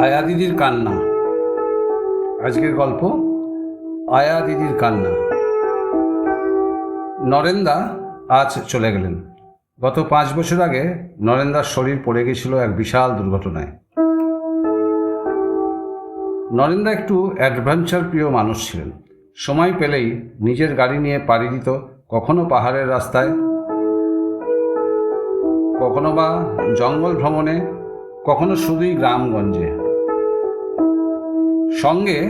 আয়া দিদির কান্না। আজকের গল্প, আয়া দিদির কান্না। নরেন্দা আজ চলে গেলেন। গত পাঁচ বছর আগে নরেন্দার শরীর পড়ে গেছিল এক বিশাল দুর্ঘটনায়। নরেন্দা একটু অ্যাডভেঞ্চার প্রিয় মানুষ ছিলেন। সময় পেলেই নিজের গাড়ি নিয়ে পাড়ি দিত, কখনো পাহাড়ের রাস্তায়, কখনো বা জঙ্গল ভ্রমণে, কখনো শুধুই গ্রামগঞ্জে। সঙ্গে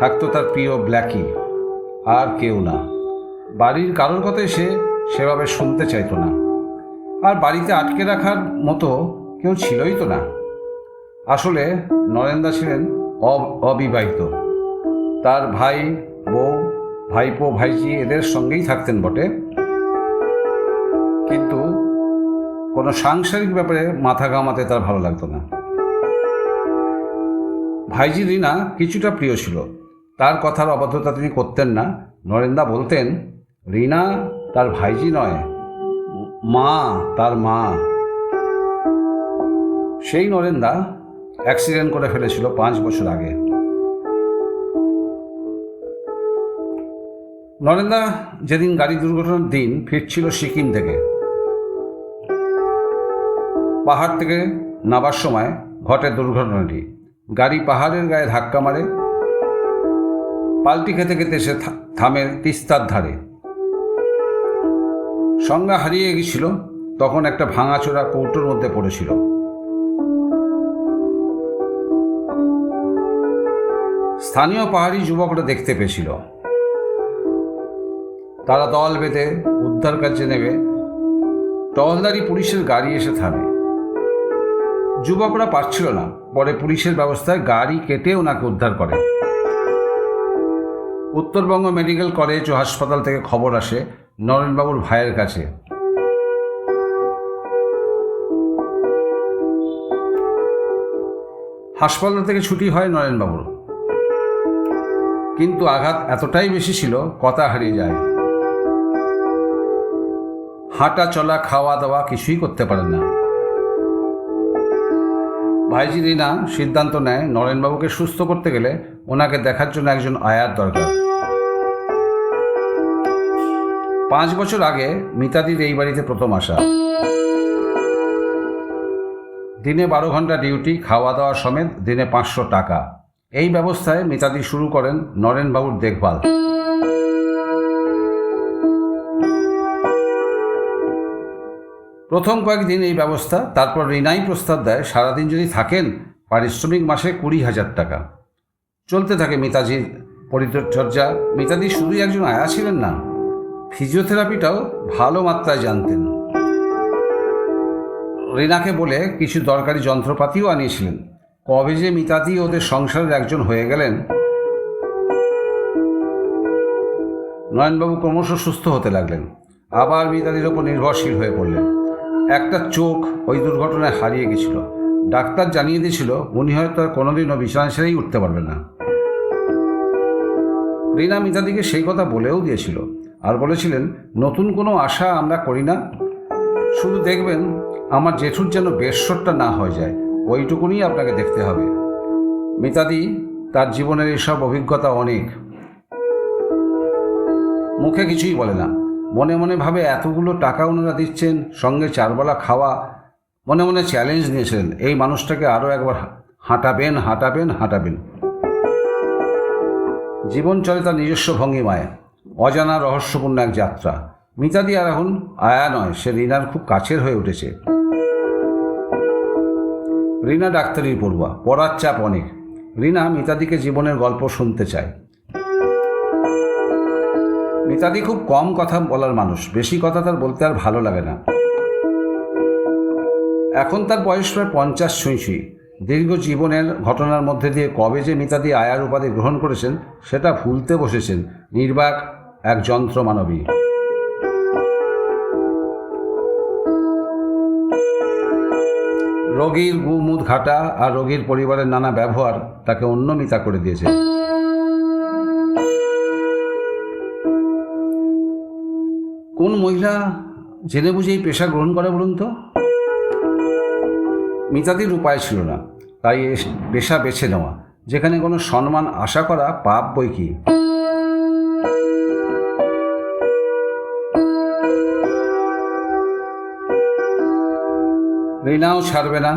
থাকতো তার প্রিয় ব্ল্যাকি, আর কেউ না। বাড়ির কারোর কথাই সে সেভাবে শুনতে চাইতো না। আর বাড়িতে আটকে রাখার মতো কেউ ছিলই তো না। আসলে নরেন্দা ছিলেন অব- অবিবাহিত। তার ভাই, বউ, ভাইপো ভাইজি এদের সঙ্গেই থাকতেন বটে। কিন্তু কোনো সাংসারিক ব্যাপারে মাথা ঘামাতে তার ভালো লাগতো না। ভাইজি রিনা কিছুটা প্রিয় ছিল। তার কথার অবদ্ধতা তিনি করতেন না। নরেন্দা বলতেন, রিনা তার ভাইজি নয়, মা তার মা। সেই নরেন্দা অ্যাক্সিডেন্ট করে ফেলেছিল পাঁচ বছর আগে। নরেন্দা যেদিন গাড়ি দুর্ঘটনার দিন ফিরছিল সিকিম থেকে। পাহাড় থেকে নামার সময় ঘটে দুর্ঘটনাটি। গাড়ি পাহাড়ের গায়ে ধাক্কা মারে। পাল্টি খেতে খেতে সে থামে তিস্তার ধারে। সংজ্ঞা হারিয়ে গেছিল তখন একটা ভাঙাচোরা কৌটোর মধ্যে পড়েছিল। স্থানীয় পাহাড়ি যুবকরা দেখতে পেয়েছিল। তারা দল বেঁধে উদ্ধার কার্যে নেবে টহলদারি পুলিশের গাড়ি এসে থামে। যুবকরা পারছিল না। পরে পুলিশের ব্যবস্থায় গাড়ি কেটে ওনাকে উদ্ধার করে। উত্তরবঙ্গ মেডিকেল কলেজ ও হাসপাতাল থেকে খবর আসে নরেনবাবুর ভাইয়ের কাছে। হাসপাতাল থেকে ছুটি হয় নরেনবাবুর। কিন্তু আঘাত এতটাই বেশি ছিল, কথা হারিয়ে যায়। হাঁটা চলা, খাওয়া দাওয়া কিছুই করতে পারেন না। ভাইজি রিনা সিদ্ধান্ত নেয় নরেনবাবুকে সুস্থ করতে গেলে ওনাকে দেখার জন্য একজন আয়ার দরকার। পাঁচ বছর আগে মিতাদির এই বাড়িতে প্রথম আসা। দিনে বারো ঘণ্টা ডিউটি খাওয়া দাওয়া সমেত দিনে পাঁচশো টাকা। এই ব্যবস্থায় মিতাদি শুরু করেন নরেনবাবুর দেখভাল। প্রথম কয়েকদিন এই ব্যবস্থা, তারপর রিনাই প্রস্তাব দেয়, সারাদিন যদি থাকেন, পারিশ্রমিক মাসে কুড়ি হাজার টাকা। চলতে থাকে মিতাজির পরিচর্যা। মিতাদি শুধুই একজন আয়া ছিলেন না, ফিজিওথেরাপিটাও ভালো মাত্রায় জানতেন। রিনাকে বলে কিছু দরকারি যন্ত্রপাতিও আনিয়েছিলেন। কবে যে মিতাদি ওদের সংসারের একজন হয়ে গেলেন, নয়নবাবু ক্রমশ সুস্থ হতে লাগলেন। আবার মিতাদির ওপর নির্ভরশীল হয়ে পড়লেন। একটা চোখ ওই দুর্ঘটনায় হারিয়ে গেছিল। ডাক্তার জানিয়ে দিয়েছিল, উনি হয়তো আর কোনোদিনও বিছানা ছেড়েই উঠতে পারবেন না। রিনা মিতাদিকে সেই কথা বলেও দিয়েছিল, আর বলেছিলেন, নতুন কোনো আশা আমরা করি না। শুধু দেখবেন, আমার জেঠুর যেন বেশ্বরটা না হয়ে যায় ওইটুকুনি আপনাকে দেখতে হবে। মিতাদি তার জীবনের এসব অভিজ্ঞতা অনেক। মুখে কিছুই বলে না। মনে মনে ভাবে এতগুলো টাকা ওনারা দিচ্ছেন, সঙ্গে চারবেলা খাওয়া, মনে মনে চ্যালেঞ্জ নিয়েছিলেন, এই মানুষটাকে আরও একবার হাঁটাবেন হাঁটাবেন হাঁটাবেন। জীবন চলে তার নিজস্ব ভঙ্গিমায়, অজানা রহস্যপূর্ণ এক যাত্রা। মিতাদি আর এখন আয়া নয়, সে রিনার খুব কাছের হয়ে উঠেছে। রিনা ডাক্তারি পড়ুয়া, পড়ার চাপ অনেক। রিনা মিতাদিকে জীবনের গল্প শুনতে চায়। মিতাদি খুব কম কথা বলার মানুষ। বেশি কথা তার বলতে আর ভালো লাগে না। এখন তার বয়স প্রায় পঞ্চাশ ছুঁই দীর্ঘ জীবনের ঘটনার মধ্যে দিয়ে কবে যে মিতাদি আয়ার উপাধি গ্রহণ করেছেন, সেটা ভুলতে বসেছেন নির্বাক এক যন্ত্র মানবী। রোগীর গুমুদ ঘাটা আর রোগীর পরিবারের নানা ব্যবহার তাকে অন্য মিতা করে দিয়েছে। মহিলা জেনে বুঝে এই পেশা গ্রহণ করে বলুন তো? মিতাদির উপায় ছিল না, তাই এ পেশা বেছে নেওয়া, যেখানে কোনো সম্মান, আশা করা পাপ বই কি? রিনাও ছাড়বে না।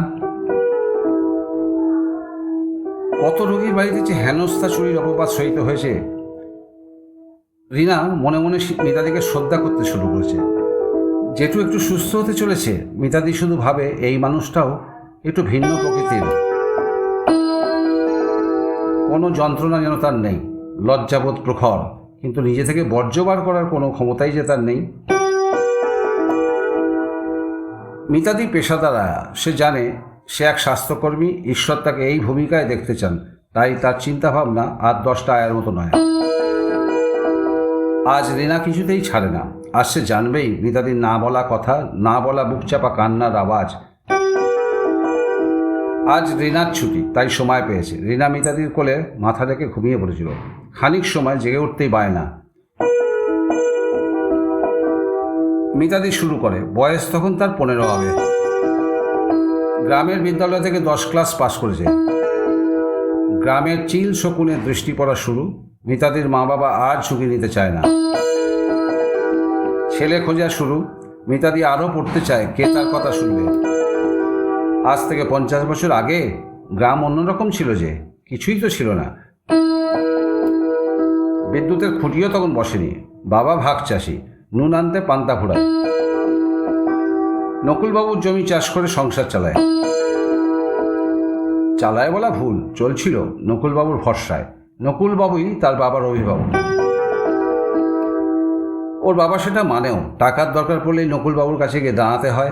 কত রোগীর বাড়িতে যে হেনস্থা চুরির অপবাদ সহিত হয়েছে রিনা মনে মনে মিতাদিকে শ্রদ্ধা করতে শুরু করেছে। যেটু একটু সুস্থ হতে চলেছে, মিতাদি শুধু ভাবে এই মানুষটাও একটু ভিন্ন প্রকৃতির। কোনো যন্ত্রণা যেন তার নেই, লজ্জাবোধ প্রখর, কিন্তু নিজে থেকে বর্জ্য বার করার কোনো ক্ষমতাই যে তার নেই। মিতাদি পেশাদারা, সে জানে সে এক স্বাস্থ্যকর্মী, ঈশ্বর তাকে এই ভূমিকায় দেখতে চান, তাই তার চিন্তাভাবনা আর দশটা আয়ের মতো নয়। আজ রিনা কিছুতেই ছাড়ে না। আর সে জানবেই মিতাদির না বলা কথা, না বলা বুকচাপা কান্নার আওয়াজ। আজ রিনার ছুটি, তাই সময় পেয়েছে। রিনা মিতাদির কোলে মাথা রেখে ঘুমিয়ে পড়েছিল। খানিক সময় জেগে উঠতেই পায় না। মিতাদি শুরু করে, বয়স তখন তার পনেরো হবে। গ্রামের বিদ্যালয় থেকে দশ ক্লাস পাশ করেছে। গ্রামের চিল শকুনে দৃষ্টি পড়া শুরু। মিতাদির মা বাবা আর ঝুঁকি নিতে চায় না। ছেলে খোঁজা শুরু মিতাদি আরও পড়তে চায় কে তার কথা শুনবে। আজ থেকে পঞ্চাশ বছর আগে গ্রাম অন্যরকম ছিল যে, কিছুই তো ছিল না। বিদ্যুতের খুঁটিও তখন বসেনি, বাবা ভাগ চাষি, নুন আনতে পান্তা ফুরায় নকুলবাবুর জমি চাষ করে সংসার চালায়। চালায় বলা ভুল, চলছিল নকুলবাবুর ভরসায়। নকুলবাবুই তার বাবার অভিভাবক। ওর বাবা সেটা মানেও, টাকার দরকার পড়লেই নকুলবাবুর কাছে গিয়ে দাঁড়াতে হয়।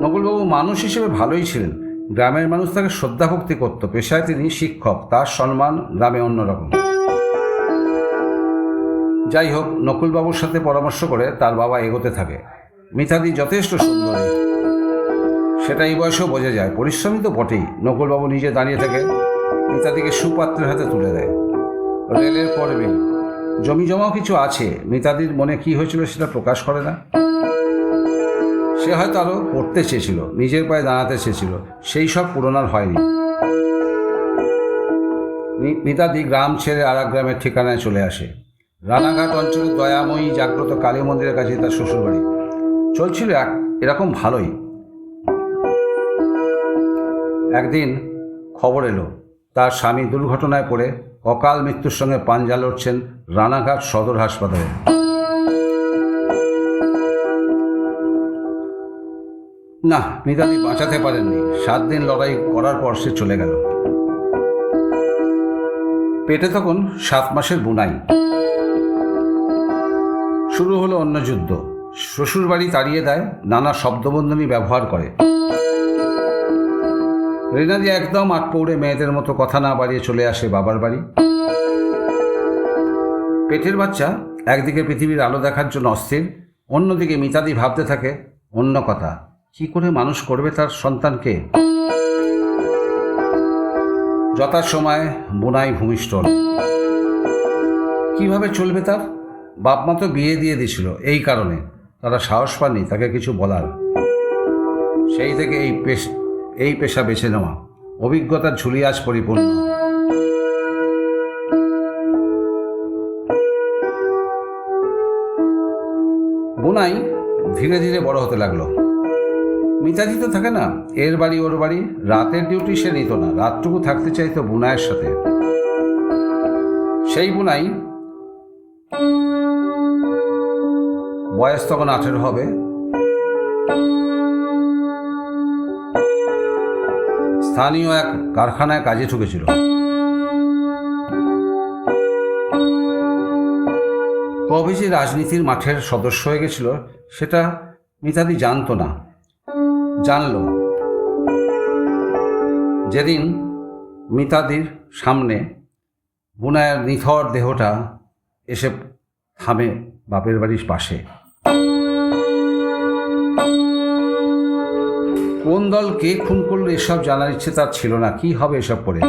নকুলবাবু মানুষ হিসেবে ভালোই ছিলেন। গ্রামের মানুষ তাকে শ্রদ্ধাভক্তি করত, পেশায় তিনি শিক্ষক, তার সম্মান গ্রামে অন্যরকম। যাই হোক, নকুলবাবুর সাথে পরামর্শ করে তার বাবা এগোতে থাকে। মিতাদি যথেষ্ট সুন্দরী। সেটা এই বয়সেও বোঝা যায় পরিশ্রমী তো বটেই। নকুলবাবু নিজে দাঁড়িয়ে থেকে। মিতাদিকে সুপাত্রের হাতে তুলে দেয়। রেলের পড়বে জমি জমাও কিছু আছে মিতাদির মনে কি হয়েছিল সেটা প্রকাশ করে না। সে হয়তো আরও পড়তে চেয়েছিল, নিজের পায়ে দাঁড়াতে চেয়েছিল, সেই সব পূরণার হয়নি। মিতাদি গ্রাম ছেড়ে আর গ্রামের ঠিকানায় চলে আসে। রানাঘাট অঞ্চলের দয়াময়ী জাগ্রত কালী মন্দিরের কাছে তার শ্বশুরবাড়ি। চলছিল এক, এরকম ভালোই। একদিন খবর এলো তার স্বামী দুর্ঘটনায় পড়ে, অকাল মৃত্যুর সঙ্গে পাঞ্জা লড়ছেন রানাঘাট সদর হাসপাতালে। না মিতাদি বাঁচাতে পারেননি। সাত দিন লড়াই করার পর সে চলে গেল। পেটে তখন সাত মাসের বুনাই। শুরু হলো অন্য যুদ্ধ শ্বশুরবাড়ি তাড়িয়ে দেয়, নানা শব্দবন্ধনী ব্যবহার করে। রিনাদি একদম আট পৌড়ে মেয়েদের মতো কথা না বাড়িয়ে চলে আসে বাবার বাড়ি। পেটের বাচ্চা একদিকে পৃথিবীর আলো দেখার জন্য অস্থির, অন্যদিকে মিতাদি ভাবতে থাকে অন্য কথা। কি করে মানুষ করবে তার সন্তানকে? যথাসময় বোনাই ভূমিষ্ঠ। কীভাবে চলবে তার? বাপ মা তো বিয়ে দিয়ে দিয়েছিল, এই কারণে। তারা সাহস পাননি তাকে কিছু বলার। সেই থেকে এই পেশ এই পেশা বেছে নেওয়া। অভিজ্ঞতার ঝুলি আজ পরিপূর্ণ। বোনাই ধীরে ধীরে বড় হতে লাগল। মিতাদি তো থাকে না, এর বাড়ি ওর বাড়ি, রাতের ডিউটি সে নিত না, রাতটুকু থাকতে চাইতো বুনায়ের সাথে। সেই বুনাই বয়স তখন আঠেরো হবে। স্থানীয় এক কারখানায় কাজে ঢুকেছিল। কবে যে রাজনীতির মাঠের সদস্য হয়ে গেছিল, সেটা মিতাদি জানতো না। জানল। যেদিন মিতাদির সামনে বুনায়ের নিথর দেহটা এসে থামে বাপের বাড়ির পাশে। কোন দল কে খুন করল এসব জানার ইচ্ছে তার ছিল না। কি হবে এসব করে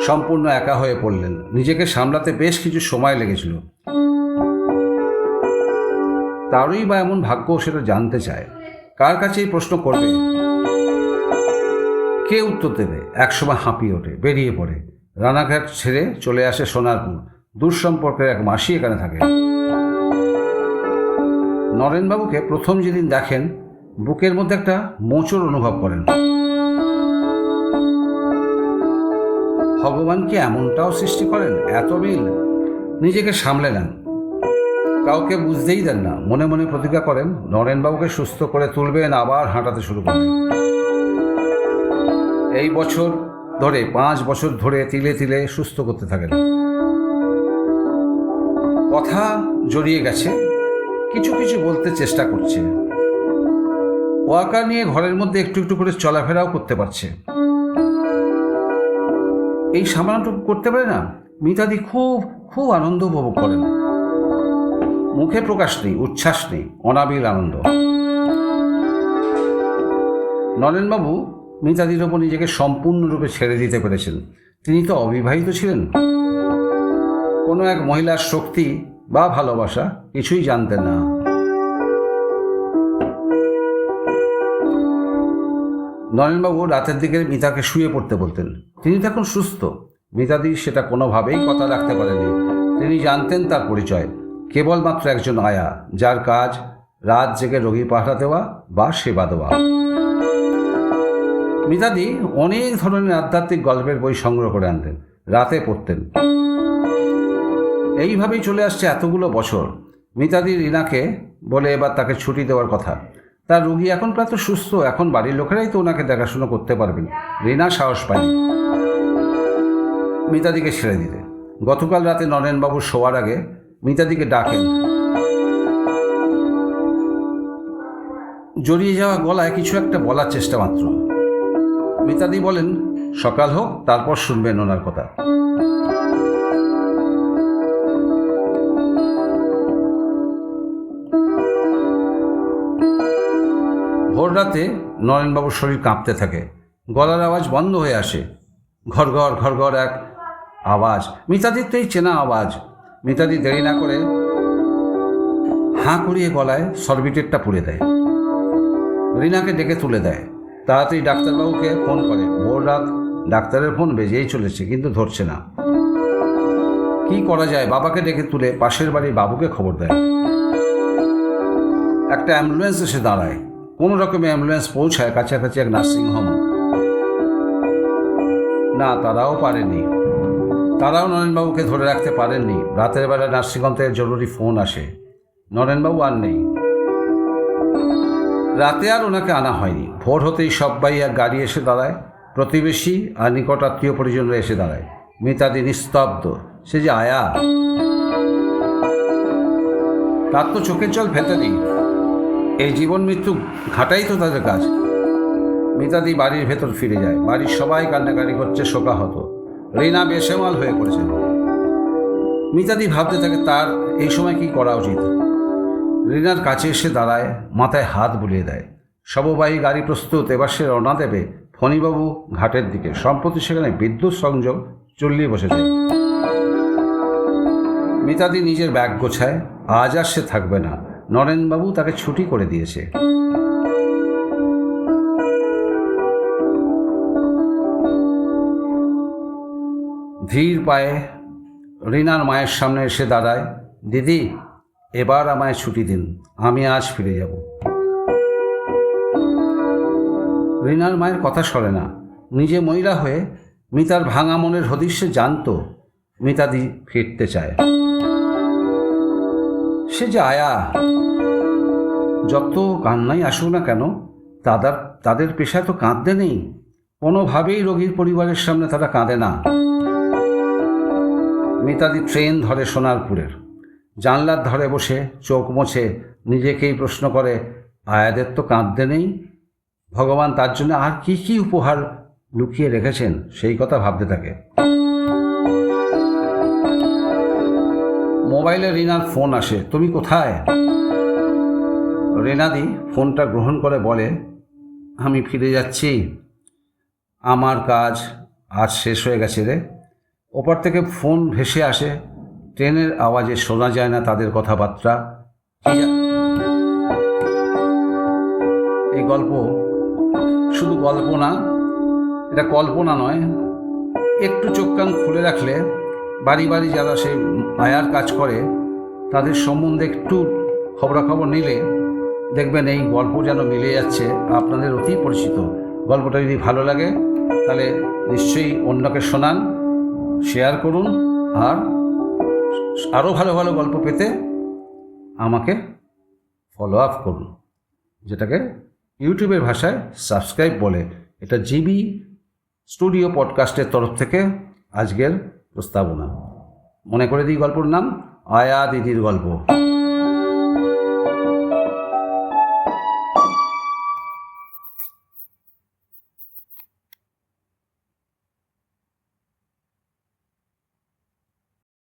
সম্পূর্ণ একা হয়ে পড়লেন। নিজেকে সামলাতে বেশ কিছু সময় লেগেছিল। তারই বা এমন ভাগ্য সেটা জানতে চায়। কার কাছে এই প্রশ্ন করবে? কে উত্তর দেবে? একসময় হাঁপিয়ে ওঠে, বেরিয়ে পড়ে। রানাঘাট ছেড়ে চলে আসে সোনারপুর। দূর সম্পর্কের এক মাসি এখানে থাকে। নরেনবাবুকে প্রথম যেদিন দেখেন বুকের মধ্যে একটা মোচড় অনুভব করেন। ভগবান কি এমনটাও সৃষ্টি করেন? এত মিল। নিজেকে সামলে নেন। কাউকে বুঝতেই দেন না। মনে মনে প্রতিজ্ঞা করেন, নরেনবাবুকে সুস্থ করে তুলবেন, আবার হাঁটাতে শুরু করবেন এই বছর ধরে, পাঁচ বছর ধরে তিলে তিলে সুস্থ করতে থাকেন। কথা জড়িয়ে গেছে, কিছু কিছু বলতে চেষ্টা করছে। ওয়াকার নিয়ে ঘরের মধ্যে একটু একটু করে চলাফেরাও করতে পারছে। এই সামান্যটুকু করতে পারে না? মিতাদি খুব খুব আনন্দ উপভোগ করেন। মুখে প্রকাশ নেই, উচ্ছ্বাস নেই, অনাবিল আনন্দ। নরেনবাবু মিতাদির ওপর নিজেকে সম্পূর্ণরূপে ছেড়ে দিতে পেরেছেন। তিনি তো অবিবাহিত ছিলেন। কোনো এক মহিলার শক্তি বা ভালোবাসা কিছুই জানতেন না। নরেনবাবু রাতের দিকে মিতাকে শুয়ে পড়তে বলতেন। তিনি তখন সুস্থ। মিতাদি সেটা কোনোভাবেই কথা রাখতে পারেনি তিনি জানতেন তার পরিচয়। কেবলমাত্র একজন আয়া, যার কাজ রাত জেগে রোগী পাহারা দেওয়া বা সেবা দেওয়া। মিতাদি অনেক ধরনের আধ্যাত্মিক গল্পের বই সংগ্রহ করে আনতেন, রাতে পড়তেন। এইভাবেই চলে আসছে এতগুলো বছর। মিতাদি রিনাকে বলে এবার তাকে ছুটি দেওয়ার কথা। তার রুগী এখন প্রায় তো সুস্থ, এখন বাড়ির লোকেরাই তো ওনাকে দেখাশুনো করতে পারবেন রিনা সাহস পায়নি। মিতাদিকে ছেড়ে দিতে। গতকাল রাতে নরেনবাবু শোয়ার আগে মিতাদিকে ডাকেন। জড়িয়ে যাওয়া গলায় কিছু একটা বলার চেষ্টা মাত্র। মিতাদি বলেন, সকাল হোক, তারপর শুনবেন ওনার কথা। ভোর রাতে নরেনবাবুর শরীর কাঁপতে থাকে। গলার আওয়াজ বন্ধ হয়ে আসে। ঘর ঘর ঘর ঘর এক আওয়াজ। মিতাদির তো এই চেনা আওয়াজ। মিতাদি দেরি না করে হাঁ করিয়ে গলায় সরবিটেরটা পুড়ে দেয়। রিনাকে ডেকে তুলে দেয়। তাড়াতাড়ি ডাক্তারবাবুকে ফোন করে। ভোর রাত ডাক্তারের ফোন বেজেই চলেছে, কিন্তু ধরছে না। কি করা যায়? বাবাকে ডেকে তুলে পাশের বাড়ির বাবুকে খবর দেয়। একটা অ্যাম্বুলেন্স এসে দাঁড়ায়। কোনো রকমে অ্যাম্বুলেন্স পৌঁছায় কাছাকাছি এক নার্সিংহোম না, তারাও পারেনি। তারাও নরেনবাবুকে ধরে রাখতে পারেননি। রাতের বেলা নার্সিংহোম থেকে জরুরি ফোন আসে। নরেনবাবু আর নেই। রাতে আর ওনাকে আনা হয়নি। ভোর হতেই সবাই এক গাড়ি এসে দাঁড়ায়। প্রতিবেশী আর নিকট আত্মীয় পরিজনরা এসে দাঁড়ায়। মিতাদি নিস্তব্ধ। সে যে আয়া। তার তো চোখের জল নেই। এই জীবন মৃত্যু ঘাটাই তো তাদের কাজ। মিতাদি বাড়ির ভেতর ফিরে যায়। বাড়ির সবাই কান্নাকাটি করছে, শোকাহত। রিনা বেসেমাল হয়ে পড়েছে। মিতাদি ভাবতে থাকে, তার এই সময় কি করা উচিত? রিনার কাছে এসে দাঁড়ায়, মাথায় হাত বুলিয়ে দেয়। সববাহী গাড়ি প্রস্তুত, এবার সে রওনা দেবে ফণিবাবু ঘাটের দিকে। সম্প্রতি সেখানে বিদ্যুৎ সংযোগ চল্লিয়ে বসেছে। মিতাদি নিজের ব্যাগ গোছায়, আজ আর সে থাকবে না। নরেনবাবু তাকে ছুটি করে দিয়েছে। ধীর পায়ে রিনার মায়ের সামনে এসে দাঁড়ায়, দিদি, এবার আমায় ছুটি দিন, আমি আজ ফিরে যাব। রিনার মায়ের কথা সরে না। নিজে মহিলা হয়ে মিতার ভাঙা মনের হদিশ্যে জানতো, মিতাদি ফিরতে চায়। সে যে আয়া, যত কান্নাই আসুক না কেন, তাদের তাদের পেশায় তো কাঁদতে নেই। কোনোভাবেই রোগীর পরিবারের সামনে তারা কাঁদে না। মিতাদি ট্রেন ধরে সোনারপুরের। জানলার ধরে বসে চোখ মোছে নিজেকেই প্রশ্ন করে, আয়াদের তো কাঁদতে নেই? ভগবান তার জন্য আর কি কি উপহার লুকিয়ে রেখেছেন? সেই কথা ভাবতে থাকে। মোবাইলে রিনার ফোন আসে। তুমি কোথায়? রিনাদি ফোনটা গ্রহণ করে বলে, আমি ফিরে যাচ্ছি। আমার কাজ আজ শেষ হয়ে গেছে রে। ওপর থেকে ফোন ভেসে আসে। ট্রেনের আওয়াজে শোনা যায় না তাদের কথাবার্তা। এই গল্প শুধু গল্প না, এটা কল্পনা নয়। একটু চোখ কান খুলে রাখলে বাড়ি বাড়ি যারা সে মায়ার কাজ করে, তাদের সম্বন্ধে একটু খবরাখবর নিলে দেখবেন এই গল্প যেন মিলে যাচ্ছে, আপনাদের অতি পরিচিত। গল্পটা যদি ভালো লাগে, তাহলে নিশ্চয়ই অন্যকে শোনান, শেয়ার করুন, আর আরও ভালো ভালো গল্প পেতে আমাকে ফলো আপ করুন, যেটাকে ইউটিউবের ভাষায় সাবস্ক্রাইব বলে। এটা জিবি স্টুডিও পডকাস্টের তরফ থেকে আজকের প্রস্তাবনা। মনে করে দিই গল্পর নাম? আয়া দিদির গল্প।